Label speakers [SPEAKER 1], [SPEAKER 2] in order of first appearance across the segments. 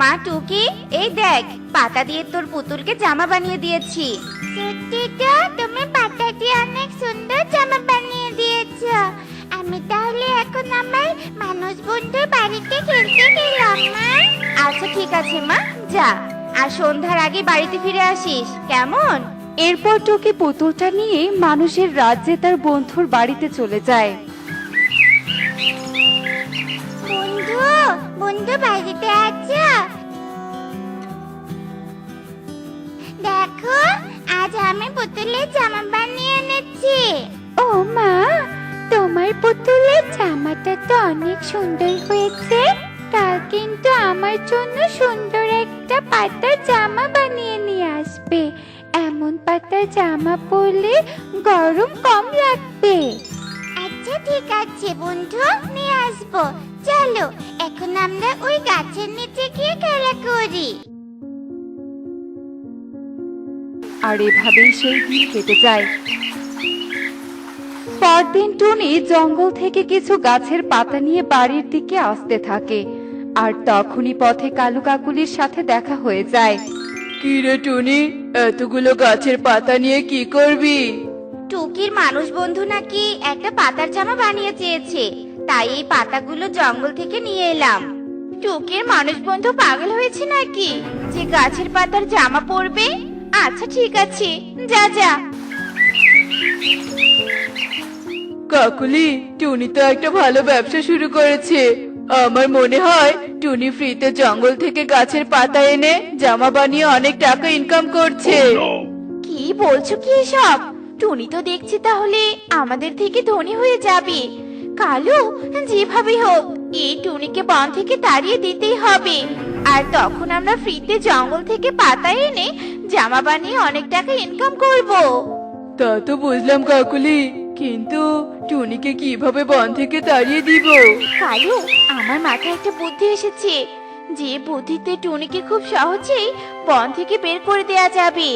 [SPEAKER 1] মা টুকি এই দেখ পাতা দিয়ে তোর পুতুলকে জামা বানিয়ে দিয়েছি।
[SPEAKER 2] সত্যি তো তুমি পাতা দিয়ে অনেক সুন্দর জামা বানিয়ে দিয়েছ। আমি তাহলে এখন আমার মানুষ বন্ধুর বাড়িতে খেলতে গেলাম মা।
[SPEAKER 1] আচ্ছা ঠিক আছে মা। যা আর সন্ধ্যার আগে বাড়িতে ফিরে আসিস কেমন?
[SPEAKER 3] এরপর টুকি পুতুলটা নিয়ে মানুষের রাজ্যে তার বন্ধুর বাড়িতে চলে যায়।
[SPEAKER 2] বন্ধু বন্ধু বাড়িতে আছো? দেখো আজ আমি পুতুলের জামা বানিয়ে এনেছি। ও মা তোমার পুতুলের জামাটা তো অনেক সুন্দর হয়েছে। কাল কিন্তু আমার জন্য সুন্দর একটা পাতার জামা বানিয়ে নিয়ে আসবে। এমন পাতার জামা পরলে গরম কম লাগবে। আচ্ছা ঠিক আছে বন্ধু নিয়ে আসব। চলো এখন আমরা ওই গাছের নিচে গিয়ে খেলা করি।
[SPEAKER 3] আর এভাবেই সেই দিন কেটে যায়। পরদিন টুনি জঙ্গল থেকে কিছু গাছের পাতা নিয়ে বাড়ির দিকে আসতে থাকে আর তখনই পথে কালু কাকুলির সাথে দেখা হয়ে যায়।
[SPEAKER 4] কি রে টুনি এতগুলো গাছের পাতা নিয়ে কি করবি?
[SPEAKER 1] টুকির মানুষ বন্ধু নাকি একটা পাতার জামা বানিয়ে চেয়েছে। তাই এই পাতাগুলো জঙ্গল থেকে নিয়ে এলাম। টুকির মানুষ বন্ধু পাগল হয়েছে নাকি? যে গাছের পাতার জামা পরবে? আচ্ছা ঠিক আছে। যা যা।
[SPEAKER 4] কাকুলি টুনি তো একটা ভালো ব্যবসা শুরু করেছে। আমার মনে হয় টুনি ফ্রিতে জঙ্গল থেকে গাছের পাতা এনে জামা বানিয়ে অনেক টাকা ইনকাম করছে।
[SPEAKER 1] কি বলছো কি এসব? টুনি তো দেখছি তাহলে আমাদের থেকে ধনী হয়ে যাবে। কালু যেভাবে হোক এই টুনিকে বন থেকে তাড়িয়ে দিতেই হবে। আর তখন আমরা ফ্রিতে জঙ্গল থেকে পাতা এনে জামা বানিয়ে অনেক টাকা ইনকাম করব।
[SPEAKER 4] তা তো বুঝলাম কাকুলি কিন্তু টুনিকে কীভাবে বন থেকে তাড়িয়ে দিব?
[SPEAKER 1] কালু আমার মাথায় একটা বুদ্ধি এসেছে। যে বুদ্ধিতে টুনিকে খুব সহজেই বন থেকে বের করে দেয়া যাবে।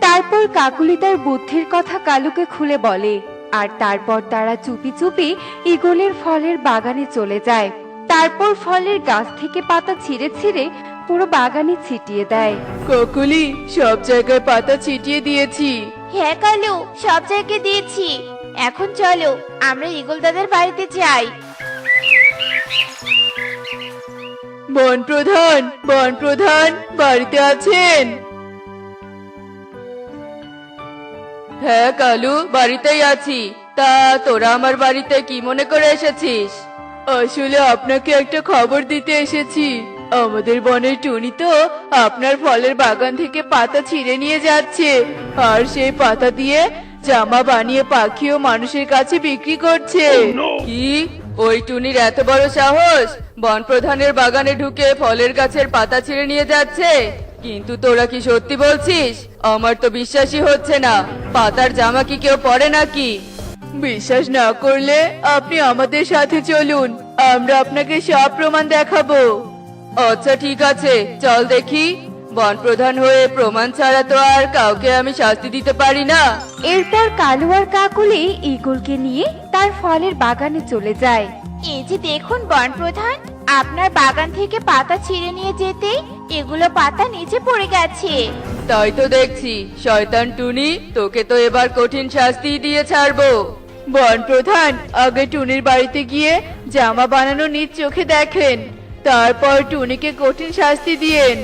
[SPEAKER 3] তারপর কাকুলি তার বুদ্ধির কথা কালুকে খুলে বলে। আর তারপর তারা চুপি চুপি ইগলের ফলের বাগানে চলে যায়। তারপর ফলের গাছ থেকে পাতা ছিঁড়ে ছিঁড়ে পুরো বাগানে ছিটিয়ে দেয়।
[SPEAKER 4] কাকুলি সব জায়গায় পাতা ছিটিয়ে দিয়েছি।
[SPEAKER 1] হ্যাঁ কালু সব জায়গায় দিয়েছি। এখন চলো আমরা ইগল দাদার বাড়িতে যাই।
[SPEAKER 4] বন প্রধান বন প্রধান বাড়িতে আছেন? হ্যাঁ কালু বাড়িতেই আছি। তা তোরা আমার বাড়িতে কি মনে করে এসেছিস? আসলে আপনাকে একটা খবর দিতে এসেছি। আমাদের বনের টুনি তো আপনার ফলের বাগান থেকে পাতা ছিঁড়ে নিয়ে যাচ্ছে। আর সেই পাতা দিয়ে জামা বানিয়ে পাখি ও মানুষের কাছে বিক্রি করছে। কি? ওই টুনির এত বড় সাহস? বন প্রধানের বাগানে ঢুকে ফলের গাছের পাতা ছিঁড়ে নিয়ে যাচ্ছে? কিন্তু তোরা কি সত্যি বলছিস? আমার তো বিশ্বাসই হচ্ছে না। পাতার জামা কি কেউ পরে নাকি? বিশ্বাস না করলে আপনি আমাদের সাথে চলুন। আমরা আপনাকে সব প্রমাণ দেখাবো। আচ্ছা ঠিক আছে। চল দেখি। বন প্রধান হয়ে প্রমাণ ছাড়া তো আর কাউকে আমি শাস্তি দিতে পারি না।
[SPEAKER 3] এরপর কালু আর কাকুলি ইগলকে নিয়ে তার ফলের বাগানে চলে যায়।
[SPEAKER 1] এই যে দেখুন বন প্রধান আপনার বাগান থেকে পাতা ছিঁড়ে নিয়ে যেতে এগুলো পাতা নিচে পড়ে গেছে।
[SPEAKER 4] তাই তো দেখছি, শয়তান টুনি, তোকে তো এবার কঠিন শাস্তি দিয়ে ছাড়বো। বন প্রধান, আগে টুনির বাড়িতে গিয়ে জামা বানানো নিজ চোখে দেখেন। তারপর টুনিকে কঠিন শাস্তি দিয়েন।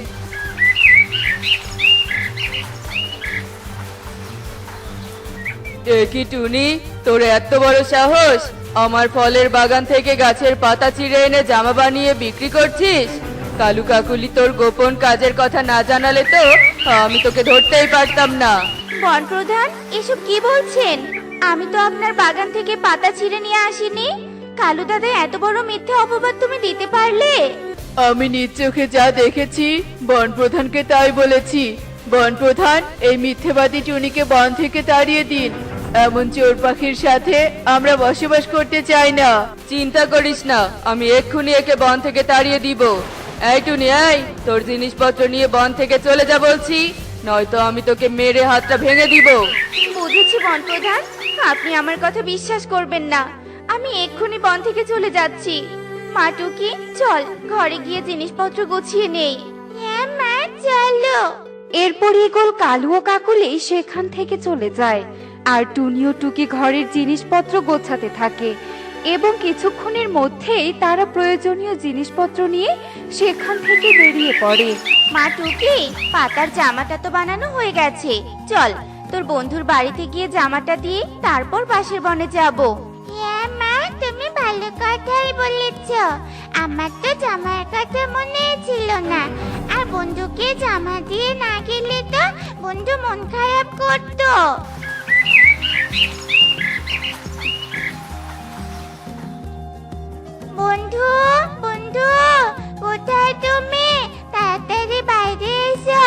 [SPEAKER 4] এ কি টুনি, তোর এত বড় সাহস? আমার ফলের বাগান থেকে গাছের পাতা চিড়ে এনে জামা বানিয়ে বিক্রি করছিস? কালু কাকুলি তোর গোপন কাজের কথা না জানালে তো আমি তোকে ধরতেই পারতাম না।
[SPEAKER 1] বন প্রধান এসব কি বলছেন? আমি তো আপনার বাগান থেকে পাতা ছিঁড়ে নিয়ে আসিনি। কালু দাদা এত বড় মিথ্যে অপবাদ তুমি দিতে পারলে?
[SPEAKER 4] আমি নিজ চোখে যা দেখেছি বন প্রধানকে তাই বলেছি। বন প্রধান এই মিথ্যেবাদী টুনিকে বন থেকে তাড়িয়ে দিন। এমন চোর পাখির সাথে আমরা বসবাস করতে চাই না। চিন্তা করিস না আমি এক্ষুনি একে বন থেকে তাড়িয়ে দিব। এই টুনি এই তোর জিনিসপত্র নিয়ে বন থেকে চলে যা বলছি নয়তো আমি তোকে মেরে হাতটা ভেঙে দিব।
[SPEAKER 1] বুঝেছি বন প্রধান আপনি আমার কথা বিশ্বাস করবেন না। আমি এক্ষুনি বন থেকে চলে যাচ্ছি। মা টুকি চল ঘরে গিয়ে জিনিসপত্র গুছিয়ে নেই। হ্যাঁ মা চলো।
[SPEAKER 3] এরপর ইগল কালু ও কাকুলি সেখান থেকে চলে যায়। আর টুনি ও টুকি ঘরের জিনিসপত্র গোছাতে থাকে এবং কিছুক্ষণের মধ্যেই তারা প্রয়োজনীয় জিনিসপত্র নিয়ে সেখান থেকে বেরিয়ে পড়ে।
[SPEAKER 1] মা টুকি পাতার জামাটা তো বানানো হয়ে গেছে। চল তোর বন্ধুর বাড়িতে গিয়ে জামাটা দিয়ে তারপর পাশের বনে যাব।
[SPEAKER 2] হ্যাঁ মা তুমি ভালো কথাই বলেছ। আমার তো জামার কথা মনে ছিল না। আর বন্ধুকে জামা দিয়ে না গেলে তো বন্ধু মন খারাপ করতো। বন্ধু বন্ধু, কোথায় তুমি? তাড়াতাড়ি বাইরে এসো।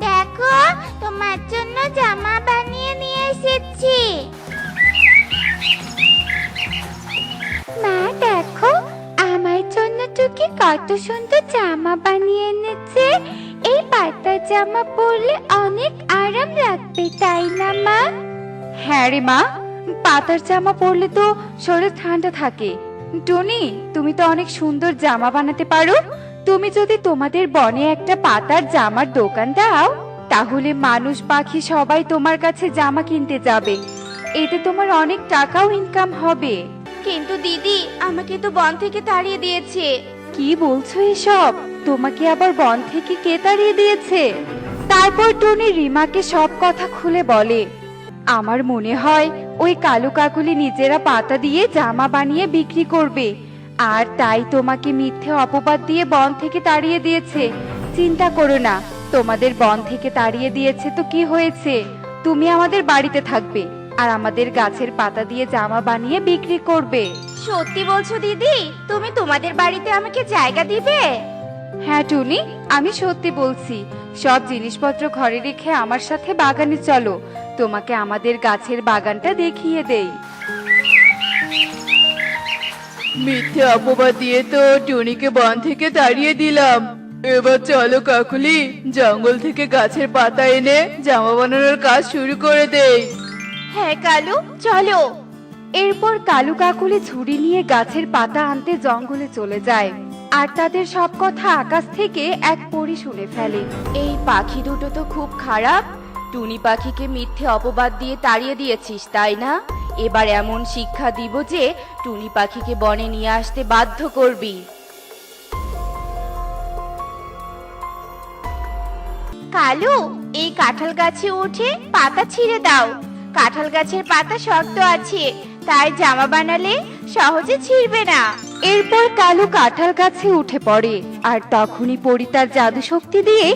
[SPEAKER 2] দেখো, তোমার জন্য জামা বানিয়ে নিয়ে এসেছি। মা, দেখো, আমার জন্য টুকি কত সুন্দর জামা বানিয়ে এনেছে। এই পাতার জামা পরলে অনেক আরাম লাগবে, তাই না মা?
[SPEAKER 3] হ্যাঁ রে মা পাতার জামা পরলে তো শরীর ঠান্ডা থাকে। টনি তুমি তো অনেক সুন্দর জামা বানাতে পারো। তুমি যদি তোমাদের বনে একটা পাতার জামার দোকান দাও তাহলে মানুষ পাখি সবাই তোমার কাছে জামা কিনতে যাবে। এতে তোমার অনেক টাকাও ইনকাম হবে।
[SPEAKER 1] কিন্তু দিদি আমাকে তো বন থেকে তাড়িয়ে দিয়েছে।
[SPEAKER 3] কি বলছো এসব? তোমাকে আবার বন থেকে কে তাড়িয়ে দিয়েছে? তারপর টনি রিমাকে সব কথা খুলে বলে। আমার মনে হয় ওই কালো কাকুলি নিজেরা পাতা দিয়ে জামা বানিয়ে বিক্রি করবে। আর তাই তোমাকে মিথ্যে অপবাদ দিয়ে বন থেকে তাড়িয়ে দিয়েছে। চিন্তা করো না, তোমাদের বন থেকে তাড়িয়ে দিয়েছে তো কি হয়েছে? তুমি আমাদের বাড়িতে থাকবে আর আমাদের গাছের পাতা দিয়ে জামা বানিয়ে বিক্রি করবে।
[SPEAKER 1] সত্যি বলছো দিদি, তুমি তোমাদের বাড়িতে আমাকে জায়গা দিবে?
[SPEAKER 3] হ্যাঁ টুনি আমি সত্যি বলছি। সব জিনিসপত্র ঘরে রেখে আমার সাথে বাগানে চলো। তোমাকে আমাদের গাছের বাগানটা দেখিয়ে দেই।
[SPEAKER 4] মিথ্যে অপবাদ দিয়ে তো টুনিকে বন থেকে তাড়িয়ে দিলাম। এবার চলো কাকুলি জঙ্গল থেকে গাছের পাতা এনে জামা বানানোর কাজ শুরু করে দেই।
[SPEAKER 1] হ্যাঁ কালু চলো।
[SPEAKER 3] এরপর কালু কাকুলি ঝুড়ি নিয়ে গাছের পাতা আনতে জঙ্গলে চলে যায়। আর তাদের সব কথা আকাশ থেকে এক পরি শুনে ফেলে।
[SPEAKER 1] এই পাখি দুটো তো খুব খারাপ। টুনি পাখিকে মিথ্যে অপবাদ দিয়ে তাড়িয়ে দিয়েছিস তাই না? এবার এমন শিক্ষা দিব যে টুনি পাখিকে বনে নিয়ে আসতে বাধ্য করবি। কালু এই কাঁঠাল গাছে উঠে পাতা ছিঁড়ে দাও। কাঁঠাল গাছের পাতা শক্ত আছে। তাই জামা বানালে সহজে ছিঁড়বে না।
[SPEAKER 3] এরপর কালু কাঁঠাল গাছে উঠে পড়ে আর তখনই পরি তার জাদু শক্তি দিয়ে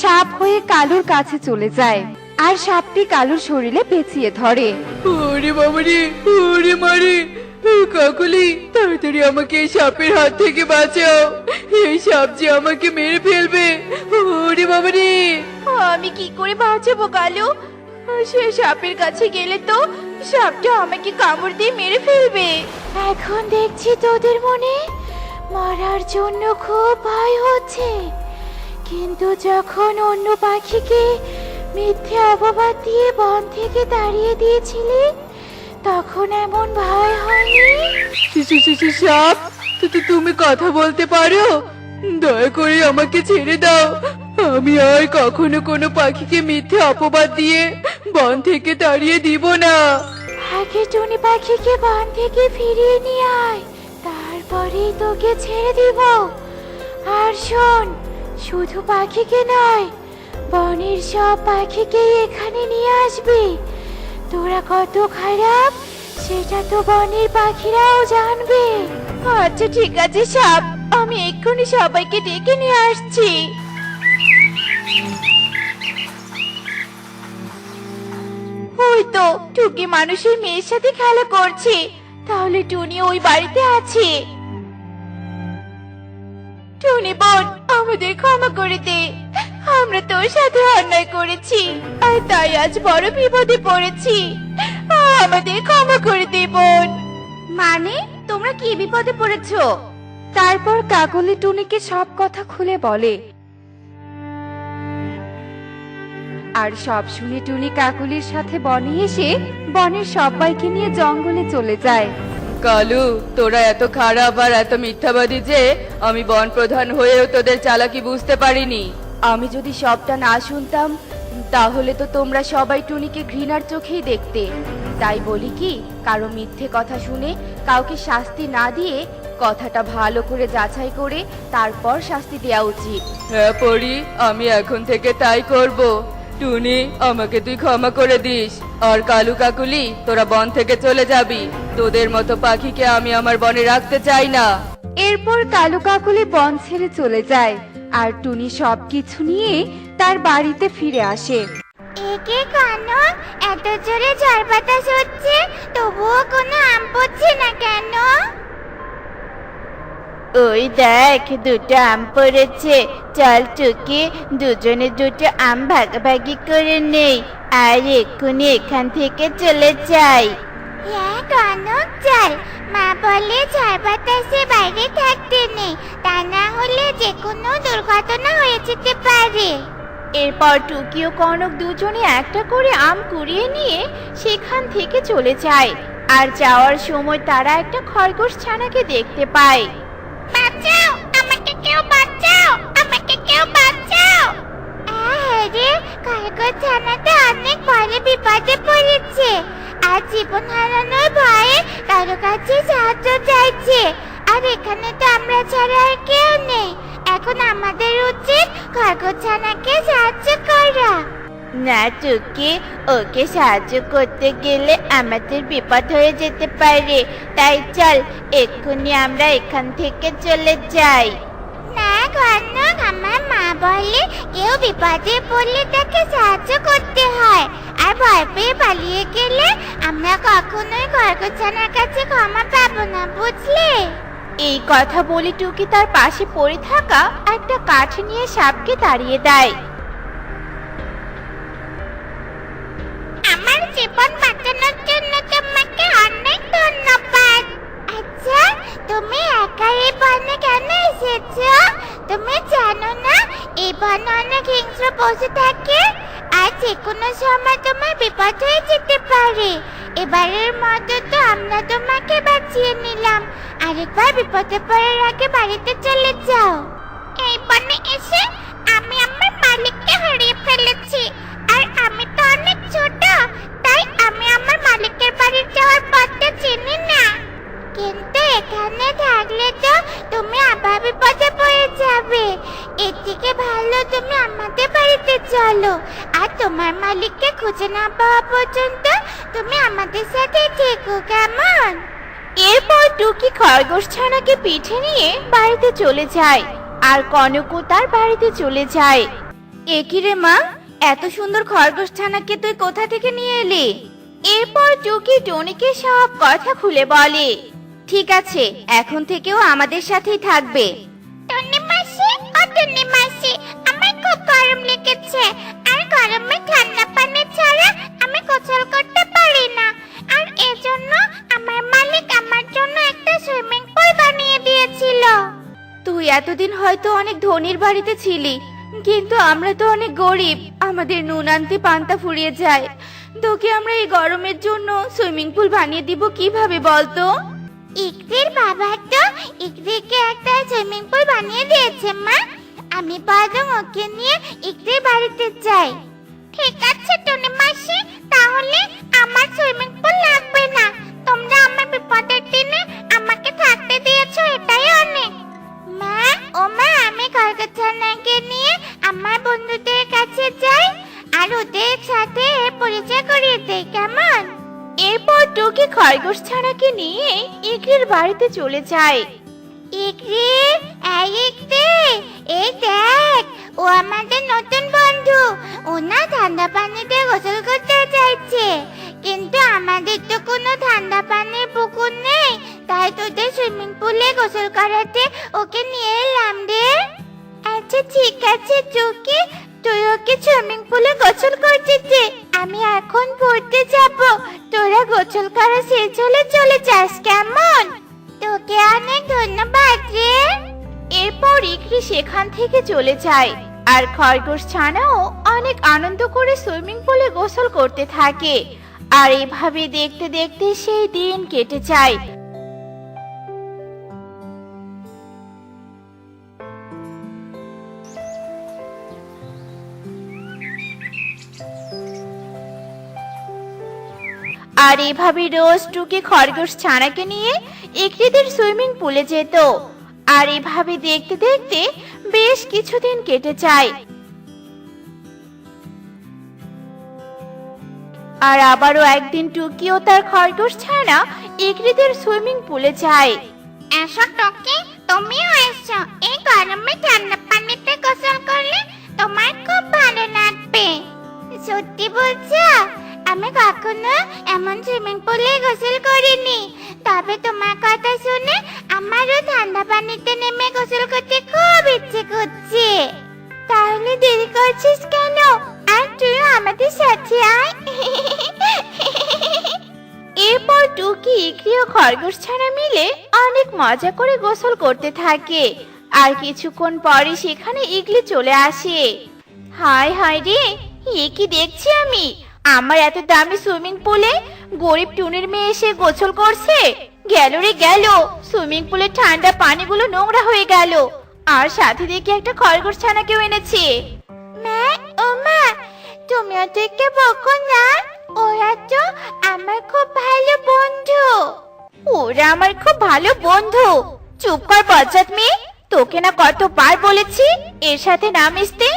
[SPEAKER 3] সাপ হয়ে কালুর কাছে চলে যায় আর সাপটি কালুর শরীরে পেঁচিয়ে ধরে।
[SPEAKER 4] ওরে বাবারে ওরে মারে কাকুলি তাড়াতাড়ি আমাকে এই সাপের হাত থেকে বাঁচাও। এই সাপ যে আমাকে মেরে ফেলবে ওরে বাবারে
[SPEAKER 1] আমি কি করে বাঁচাবো কালু? সে সাপের কাছে গেলে তো সাপটা আমাকে কামড় দিয়ে মেরে ফেলবে। এখন দেখছি তোদের মনে মরার জন্য খুব ভয় হচ্ছে। কিন্তু যখন অন্য পাখিকে মিথ্যে অপবাদ দিয়ে বন থেকে তাড়িয়ে দিয়েছিলি তখন এমন ভয় হয়নি?
[SPEAKER 4] সাপ তু- তু- তুমি কথা বলতে পারো? দয়া করে আমাকে ছেড়ে দাও। আমি আর কখনো কোনো পাখিকে মিথ্যে অপবাদ দিয়ে বন থেকে তাড়িয়ে দিব না।
[SPEAKER 1] আগে টুনি পাখিকে বন থেকে ফিরিয়ে নিয়ে আয়। তারপরেই তোকে ছেড়ে দিব। আর শোন, শুধু পাখিকে নয়, বনের সব পাখিকে এখানে নিয়ে আসবি। তোরা কত খারাপ, সেটা তো বনের পাখিরাও জানবে। আচ্ছা ঠিক আছে সাপ আমি এক্ষুনি সবাইকে ডেকে নিয়ে আসছি। ওই তো টুকি মানুষের মেয়ের সাথে খেলা করছে। তাহলে টুনি ওই বাড়িতে আছে। টুনি বোন, আমাদের ক্ষমা করে দে। আমরা তোর সাথে অন্যায় করেছি। আর তাই আজ বড় বিপদে পড়েছি। আমাদের ক্ষমা করে দে বোন। মানে তোমরা কি বিপদে পড়েছো?
[SPEAKER 3] তারপর কাকলি টুনিকে সব কথা খুলে বলে আর সব শুনে টুনি কাকুলির সাথে বনে এসে বনের সবাইকে নিয়ে জঙ্গলে চলে যায়।
[SPEAKER 4] কালু তোরা এত খারাপ আর এত মিথ্যাবাদী যে আমি বন প্রধান হয়েও তোদের চালাকি বুঝতে পারিনি। আমি যদি সবটা না শুনতাম তাহলে তো তোমরা সবাই টুনিকে ঘৃণার চোখেই দেখতে। তাই বলি কি কারও মিথ্যে কথা শুনে কাউকে শাস্তি না দিয়ে কথাটা ভালো করে যাচাই করে তারপর শাস্তি দেওয়া উচিত। হ্যাঁ পড়ি আমি এখন থেকে তাই করব। টুনি আমাকে তুই ক্ষমা করে দিস। আর কালু কাকুলি তোরা বন থেকে চলে যাবি। তোদের মতো পাখিকে আমি আমার বনে রাখতে চাই না।
[SPEAKER 3] এরপর কালু কাকুলি বন ছেড়ে চলে যায়। আর টুনি সবকিছু নিয়ে তার বাড়িতে ফিরে আসে।
[SPEAKER 2] একে কানো এত জোরে ঝড় বাতাস হচ্ছে তবুও কোনো আম পড়ছে না কেন?
[SPEAKER 1] ওই দেখ দুটো আম পড়েছে। চল টুকি দুজনে দুটো আম ভাগাভাগি করে নেই। আর এক্ষুনি এখান থেকে চলে যাই।
[SPEAKER 2] হ্যাঁ কনক চল। মা বলে ঝড় বাতাসে বাইরে থাকতে নেই। তা না হলে যে কোনো দুর্ঘটনা হয়ে যেতে পারে।
[SPEAKER 1] এরপর টুকি ও কনক দুজনে একটা করে আম কুড়িয়ে নিয়ে সেখান থেকে চলে যায়। আর যাওয়ার সময় তারা একটা খরগোশ ছানাকে দেখতে পায়।
[SPEAKER 2] বাঁচাও, আমাকে কেউ বাঁচাও, আমাকে কেউ বাঁচাও। আরে কার্গো ছানাটা অনেক বড় বিপদে পড়েছে। আর জীবন হারানোর ভয়ে কারও কাছে সাহায্য চাইছে। আর এখানে তো আমরা ছাড়া আর কেউ নেই। এখন আমাদের উচিত খরগোশ ছানাকে সাহায্য করা।
[SPEAKER 1] না টুকি ওকে সাহায্য করতে গেলে আমাদের বিপদ হয়ে যেতে পারে। তাই চল এক্ষুনি আমরা এখান থেকে চলে যাই।
[SPEAKER 2] না কর্ণক আমার মা বলে কেউ বিপদে পড়লে তাকে সাহায্য করতে হয়। আর ভয় পেয়ে পালিয়ে গেলে আমরা কখনোই খরগোছানার কাছে ক্ষমা পাবো না বুঝলে?
[SPEAKER 1] এই কথা বলে টুকি তার পাশে পড়ে থাকা একটা কাঠ নিয়ে সাপকে তাড়িয়ে দেয়।
[SPEAKER 2] আমার জীবন বাঁচানোর জন্য তোমাকে অনেক ধন্যবাদ। আচ্ছা তুমি একা এই বনে কেন এসেছ? তুমি জানো না, এই বনে অনেক হিংস্র পশু থাকে, আর যে কোনো সময় তোমার বিপদ হয়ে যেতে পারে। এবারের মতো তো আমরা তোমাকে বাঁচিয়ে নিলাম। আরেকবার বিপদে পড়ার আগে বাড়িতে চলে যাও। এই বনে এসে আমি আমার মালিককে হারিয়ে ফেলেছি, আর আমি মালিকের বাড়ি যাওয়ার পথটা চিনি না। কিন্তু এখানে থাকলে তো তুমি আবার বিপদে পড়ে যাবে। এর থেকে ভালো তুমি আমাদের বাড়িতে চলো। আর তোমার মালিককে খুঁজে না পাওয়া পর্যন্ত তুমি আমাদের সাথে থেকো কেমন?
[SPEAKER 1] এরপর টুকি খরগোশ ছানাকে পিঠে নিয়ে বাড়িতে চলে যায় আর কনকও তার বাড়িতে চলে যায়। একই রে মা? এত সুন্দর খরগোশ ছানাকে তুই কোথা থেকে নিয়ে এলি? এরপর টুকি টনিকে সব কথা খুলে বলে ঠিক আছে এখন থেকেও আমাদের সাথেই থাকবে।
[SPEAKER 2] টনি মাসি ও টনি মাসি আমার খুব গরম লেগেছে। আর গরমে ঠান্ডা পানি ছাড়া আমি গোসল করতে পারি না। আর এজন্য আমার মালিক আমার জন্য একটা সুইমিং পুল বানিয়ে দিয়েছিল।
[SPEAKER 1] তুই এতদিন হয়তো অনেক ধনির বাড়িতে ছিলি কিন্তু আমরা তো অনেক গরিব। আমাদের নুন আনতে পান্তা ফুরিয়ে যায়। তোকে আমরা এই গরমের জন্য সুইমিং পুল বানিয়ে দিব কীভাবে বলতো?
[SPEAKER 2] ইকদের বাবা তো ইকদেরকে একটা সুইমিং পুল বানিয়ে দিয়েছে মা। আমি বরং ওকে নিয়ে
[SPEAKER 1] চলে যায়। যায়। আর খরগোশ ছানাও অনেক আনন্দ করে সুইমিং পুলে গোসল করতে থাকে। আর এভাবে দেখতে দেখতে সেই দিন কেটে যায়। আর এভাবে রোজ টুকে খরগোশ ছানাকে নিয়ে একটিদের সুইমিং পুলে যেত। আর এভাবে দেখতে দেখতে বেশ কিছুদিন কেটে যায়। আর আবারও একদিন টুকি ও তার খরগোশ ছানা ইকরিদের সুইমিং পুলে যায়।
[SPEAKER 2] এসো টকি, তুমিও এসো। এই গরমে ঠান্ডা পানিতে গোসল করলে তোমার খুব ভালো লাগবে। সত্যি বলছো? আমি কখনো এমন সুইমিং পুলে গোসল করিনি। তবে তোমার কথা শুনে আমারও ঠান্ডা পানিতে নেমে গোসল করতে খুব দেরি করছিস কেন? আর তুই আমাদের সাথে আয়।
[SPEAKER 1] এরপর টুকি, ইকরি ও খরগোশ ছানা মিলে অনেক মজা করে গোসল করতে থাকে। আর কিছুক্ষণ পরে সেখানে ইগলি চলে আসে। হায় হায় রে, এ কি দেখছি আমি? আমার এত দামি সুইমিং পুলে গরিব টুনির মেয়ে এসে গোসল করছে? গেল রে গেল, সুইমিং পুলের ঠান্ডা পানিগুলো নোংরা হয়ে গেল। আর সাথে দেখি একটা খরগোশ ছানাকেও এনেছে।
[SPEAKER 2] মা ও মা তুমি ওদেরকে বকো না। ওরা তো আমার খুব ভালো বন্ধু।
[SPEAKER 1] ওরা আমার খুব ভালো বন্ধু। চুপ কর বজ্জাত মেয়ে তোকে না কতবার বলেছি এর সাথে না মিশতে।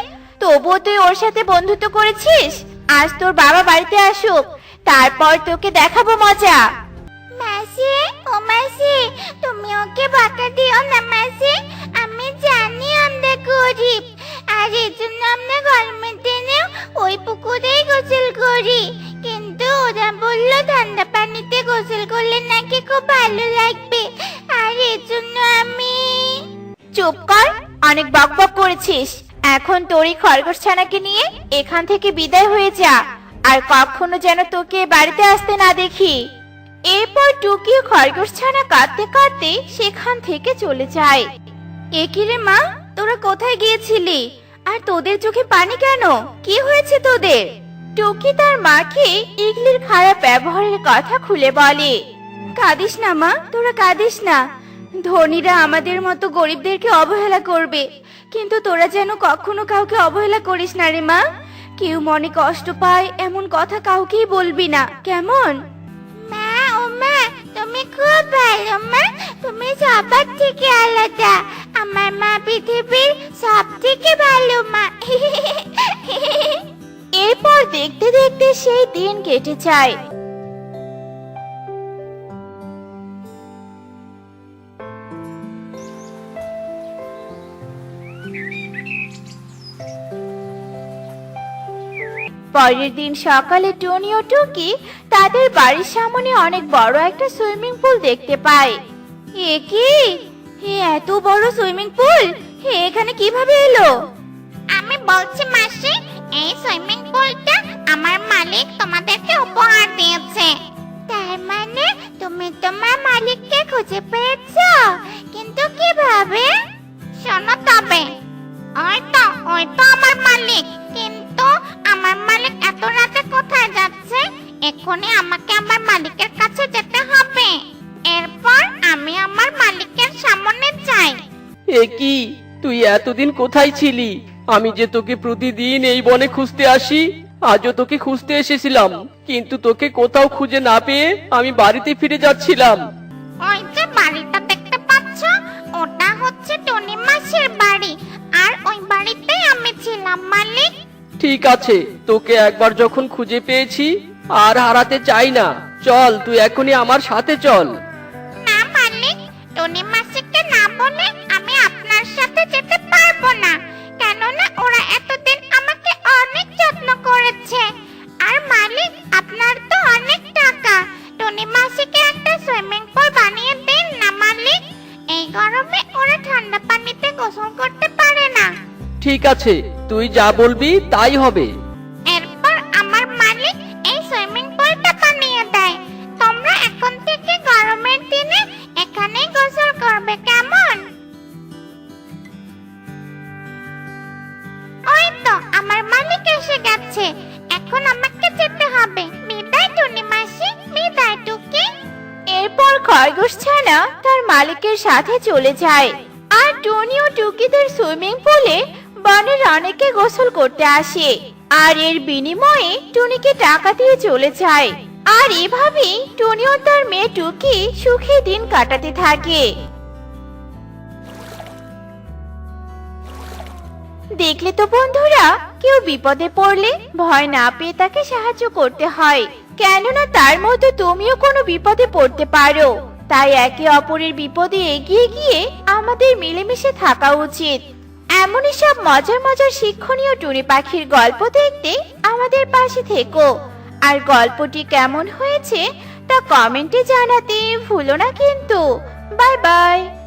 [SPEAKER 1] তবুও তুই ওর সাথে বন্ধুত্ব করেছিস? আজ তোর বাবা বাড়িতে আসুক তারপর তোকে দেখাবো মজা।
[SPEAKER 2] মাসি ও মাসি তুমি ওকে বকা দিও না মাসি। আমি জানি আমরা গরিব, আর এই জন্য আমরা গরমের দিনেও ওই পুকুরেই গোসল করি। কিন্তু ওরা বলল, ঠান্ডা পানিতে গোসল করলে নাকি খুব ভালো লাগবে, আর এই জন্য আমি
[SPEAKER 1] চুপ কর, অনেক বকবক করেছিস। এখন তোর এই খরগোশ ছানাকে নিয়ে এখান থেকে বিদায় হয়ে যা, আর কখনো যেন তোকে বাড়িতে আসতে না দেখি। এরপর টুকি খরগোশ ছানা কাঁদতে কাঁদতে সেখান থেকে চলে যায়। একিরে মা? তোরা কোথায় গিয়েছিলি? আর তোদের চোখে পানি কেন? কি হয়েছে তোদের? টুকি তার মাকে ইগলির খারাপ ব্যবহারের কথা খুলে বলে। কাঁদিস না মা, তোরা কাঁদিস না। ধনীরা আমাদের মতো গরিবদেরকে অবহেলা করবে। কিন্তু তোরা যেন কখনো কাউকে অবহেলা করিস না রে মা। কেউ মনে কষ্ট পায়, এমন কথা কাউকেই বলবি না। কেমন?
[SPEAKER 2] মা, ও মা, তুমি খুব ভালো মা। তুমি সবার থেকে আলাদা। আমার মা পৃথিবীর সব থেকে ভালো মা।
[SPEAKER 1] এরপর দেখতে দেখতে সেই দিন কেটে যায়। পরের দিন সকালে টনি ও টুকি তাদের বাড়ির সামনে অনেক বড় একটা সুইমিং পুল দেখতে পায়। এ কি? এ এত বড় সুইমিং পুল? হে এখানে কীভাবে এলো?
[SPEAKER 2] আমি বলছি মাসি এই সুইমিং পুলটা আমার মালিক তোমাদেরকে উপহার দিয়েছে। তার মানে তুমি তোমার মালিককে খুঁজে পেয়েছ? কিন্তু কীভাবে? শোনো তবে ওই তো ওই তো আমার মালিক। কিন্তু আমার মালিক এত রাতে কোথায় যাচ্ছে? এখনই আমাকে আমার মালিকের কাছে যেতে হবে। এরপর আমি আমার মালিকের সামনে যাই।
[SPEAKER 5] এ কি? তুই এতদিন কোথায় ছিলি? আমি যে তোকে প্রতিদিন এই বনে খুঁজতে আসি আজও তোকে খুঁজতে এসেছিলাম। কিন্তু তোকে কোথাও খুঁজে না পেয়ে আমি বাড়িতে ফিরে যাচ্ছিলাম।
[SPEAKER 2] ওই যে বাড়িটা দেখতে পাচ্ছ ওটা হচ্ছে টনি মাসির বাড়ি। আর ওই বাড়িতেই আমি ছিলাম মালিক।
[SPEAKER 5] ঠিক আছে তোকে একবার যখন খুঁজে পেয়েছি আর হারাতে চাই না। চল তুই এখনই আমার সাথে চল।
[SPEAKER 2] গরমে ওরা ঠান্ডা পানিতে গোসল করতে পারে না।
[SPEAKER 5] ঠিক আছে তুই যা বলবি তাই হবে।
[SPEAKER 2] এরপর আমার মালিক এই সুইমিং
[SPEAKER 1] সাথে চলে যায়। আর টনি ও টুকিদের সুইমিং পুলে বনের অনেকে গোসল করতে আসে। আর এর বিনিময়ে টুনিকে টাকা দিয়ে চলে যায়। আর এভাবেই টুনি ও তার মেয়ে টুকি সুখে দিন কাটাতে থাকে। দেখলে তো বন্ধুরা, কেউ বিপদে পড়লে ভয় না পেয়ে তাকে সাহায্য করতে হয়। কেননা তার মতো তুমিও কোনো বিপদে পড়তে পারো। তাই একে অপরের বিপদে এগিয়ে গিয়ে আমাদের মিলেমিশে থাকা উচিত। এমনই সব মজার মজার শিক্ষণীয় টুনি পাখির গল্প দেখতে আমাদের পাশে থেকো। আর গল্পটি কেমন হয়েছে তা কমেন্টে জানাতে ভুলো না কিন্তু। Bye bye.